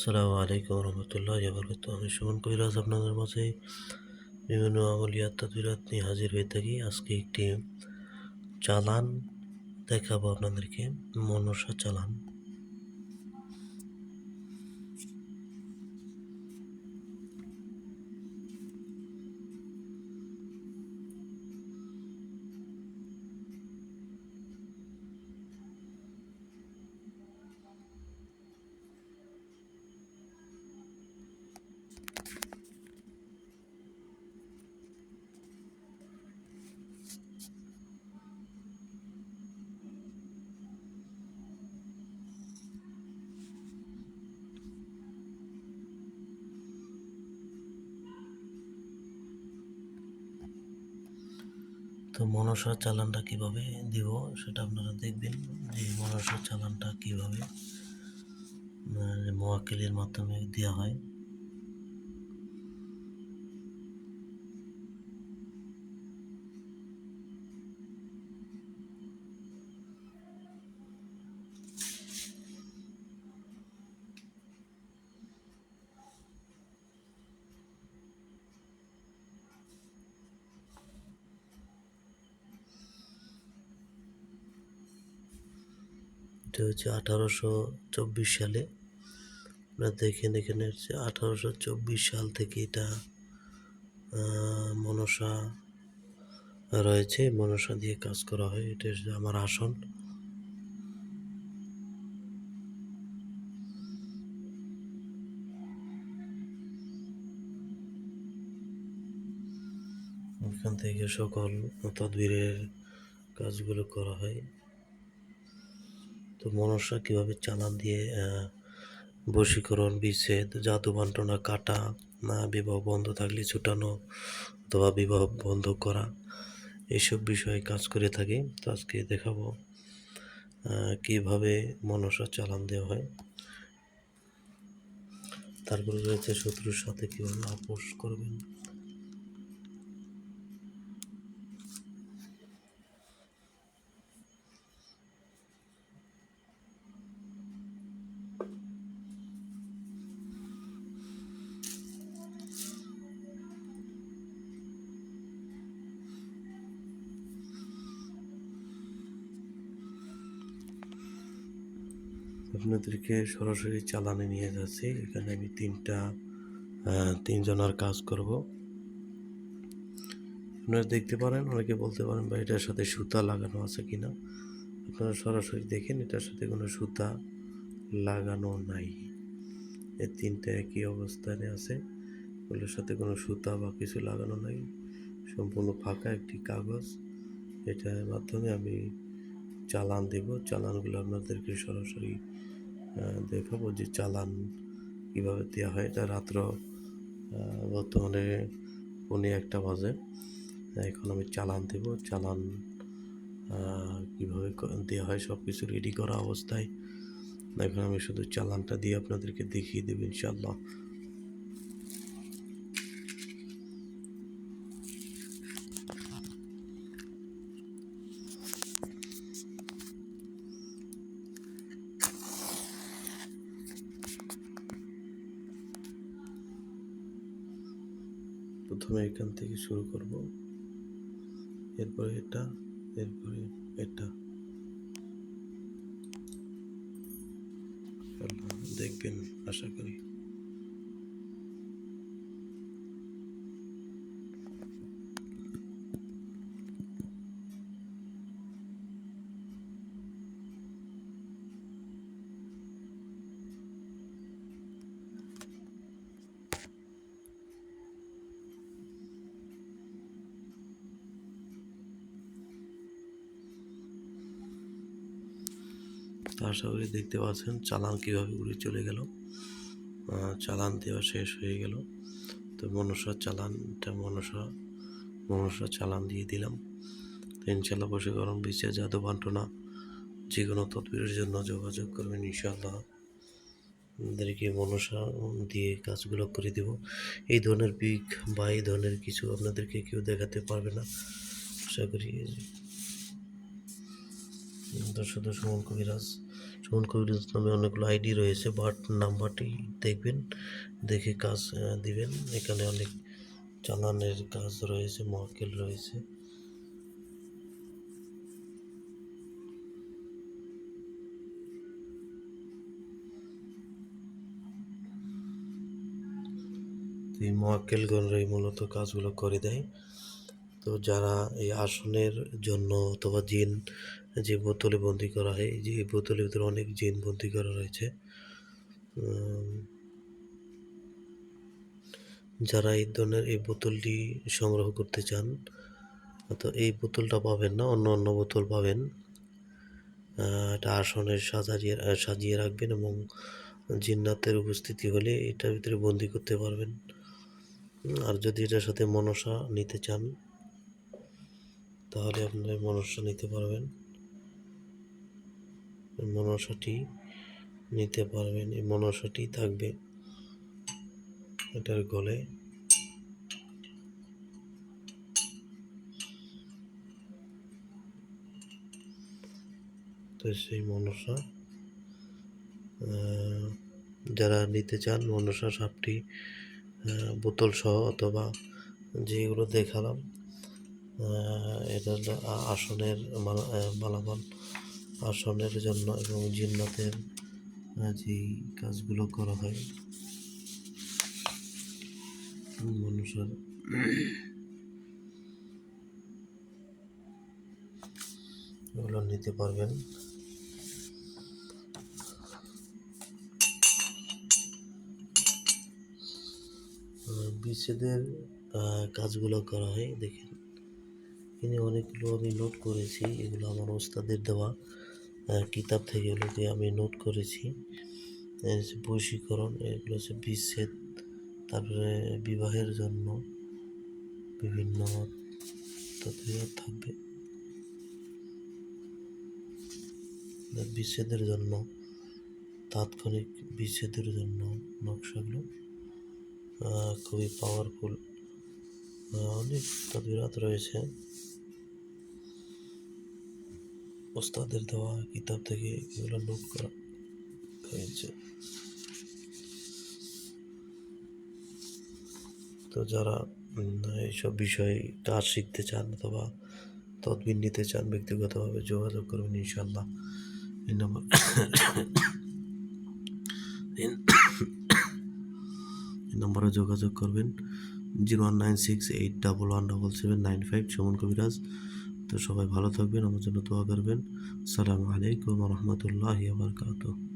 আসসালামু আলাইকুম রহমতুল্লাহ বরকত আমি সুমন কবিরাজ আপনাদের মাঝে বিভিন্ন আমলিয়াত তাদবিরাত নিয়ে হাজির হয়ে থাকি। আজকে একটি চালান দেখাবো আপনাদেরকে, মনসা চালান। তো মনসার চালানটা কীভাবে দিব সেটা আপনারা দেখবেন যে মনসার চালানটা কীভাবে মোয়াক্কেলের মাধ্যমে দেওয়া হয়। এটা হচ্ছে আঠারোশো চব্বিশ সালে। আপনারা দেখেন এখানে হচ্ছে আঠারোশো চব্বিশ সাল থেকে এটা মনসা রয়েছে। মনসা দিয়ে কাজ করা হয়। এটা হচ্ছে আমার আসন। এখান থেকে সকল তদবিরের কাজগুলো করা হয়। তো মনসা কীভাবে চালান দিয়ে বশীকরণ, বিচ্ছেদ, জাদু বান্টনা কাটা, না বিবাহ বন্ধ থাকলে ছুটানো অথবা বিবাহ বন্ধ করা এইসব বিষয়ে কাজ করে থাকি। তো আজকে দেখাবো কীভাবে মনসা চালান দেওয়া হয়। তারপরে রয়েছে শত্রুর সাথে কীভাবে আপোষ করবেন। আপনাদেরকে সরাসরি চালানে নিয়ে যাচ্ছি। এখানে আমি তিনটা তিনজনের কাজ করব। আপনারা দেখতে পারেন, অনেকে বলতে পারেন বা এটার সাথে সুতা লাগানো আছে কিনা? আপনারা সরাসরি দেখেন, এটার সাথে কোনো সুতা লাগানো নাই। এ তিনটা একই অবস্থানে আছে। ওগুলোর সাথে কোনো সুতা বা কিছু লাগানো নাই। সম্পূর্ণ ফাঁকা একটি কাগজ। এটার মাধ্যমে আমি চালান দেব। চালানগুলো আপনাদেরকে সরাসরি দেখাবো যে চালান কীভাবে দেওয়া হয়। এটা রাত্র বর্তমানে পনে একটা বাজে। এখন আমি চালান দেব। চালান কীভাবে দেওয়া হয় সব কিছু রেডি করা অবস্থায়। এখন আমি শুধু চালানটা দিয়ে আপনাদেরকে দেখিয়ে দেবো ইনশাল্লাহ প্রথমে এখান থেকে শুরু করব। এরপরে এটা এরপরে এটা। দেখবেন আশা করি তো আশা করি দেখতে পাচ্ছেন চালান কীভাবে উড়ে চলে গেল। চালান দেওয়া শেষ হয়ে গেল। তো মনসা চালানটা মনসা মনসা চালান দিয়ে দিলাম। তো ইনশাল্লাহ বসে গরম বিচে জাদু বান্টনা যে কোনো তদবিরের জন্য যোগাযোগ করবেন ইনশাল্লাহ আপনাদেরকে মনসা দিয়ে কাজগুলো করে দেব। এই ধরনের পিক বা এই ধরনের কিছু আপনাদেরকে কেউ দেখাতে পারবে না। আশা করি দর্শক সুমন কবিরাজ সুমন কবিরাজ নামে অনেকগুলো আইডি রয়েছে, বাট নাম্বারটি দেখবেন, দেখে কাজ দিবেন। এখানে অনেক চালানের কাজ রয়েছে মক্কেল রয়েছে। এই মক্কেলগণরাই মূলত কাজগুলো করে দেয়। তো যারা এই আসনের জন্য অথবা জিন যে বোতলে বন্দি করা হয়, যে এই বোতলের ভিতরে অনেক জিন বন্দি করা রয়েছে। যারা এই ধরনের এই বোতলটি সংগ্রহ করতে চান, তো এই বোতলটা পাবেন না, অন্য অন্য বোতল পাবেন। এটা আসনের সাজারিয়ে সাজিয়ে রাখবেন এবং জিন্নাতের উপস্থিতি হলে এটার ভিতরে বন্দি করতে পারবেন। আর যদি এটার সাথে মনসা নিতে চান, তাহলে আপনারা মনসা নিতে পারবেন। মনসাটি নিতে পারবেন, এই মনসাটি থাকবে এটার গলে। তো সেই মনসা যারা নিতে চান মনসা সাপটি বোতল সহ অথবা যেগুলো দেখালাম এটা আসনের মালামাল আসনের জন্য এবং জিন্নাতের যে কাজগুলো করা হয় মানুষের এগুলো নিতে পারবেন। বিচ্ছেদের কাজগুলো করা হয়, দেখেন। এখানে অনেকগুলো আমি নোট করেছি, এগুলো আমার ওস্তাদের দেওয়া। কিতাব থেকে এগুলোকে আমি নোট করেছি। বশীকরণ, এগুলো হচ্ছে বিচ্ছেদ, তারপরে বিবাহের জন্য বিভিন্ন থাকবে। বিচ্ছেদের জন্য, তাৎক্ষণিক বিচ্ছেদের জন্য নকশাগুলো খুবই পাওয়ারফুল অনেক তদবিরাত রয়েছে। ওস্তাদের দেওয়া কিতাব থেকে এগুলো নোট করা হয়েছে। তো যারা এইসব বিষয়ে কাজ শিখতে চান অথবা তদবির নিতে চান, ব্যক্তিগতভাবে যোগাযোগ করবেন ইনশাল্লাহ এই নম্বর এই নম্বরে যোগাযোগ করবেন। Zero one nine six eight double one double seven nine five Suman Kabiraj. তো সবাই ভালো থাকবেন আমার জন্য দোয়া করবেন। সালামু আলাইকুম রহমতুল্লাহ বারকাতুহ।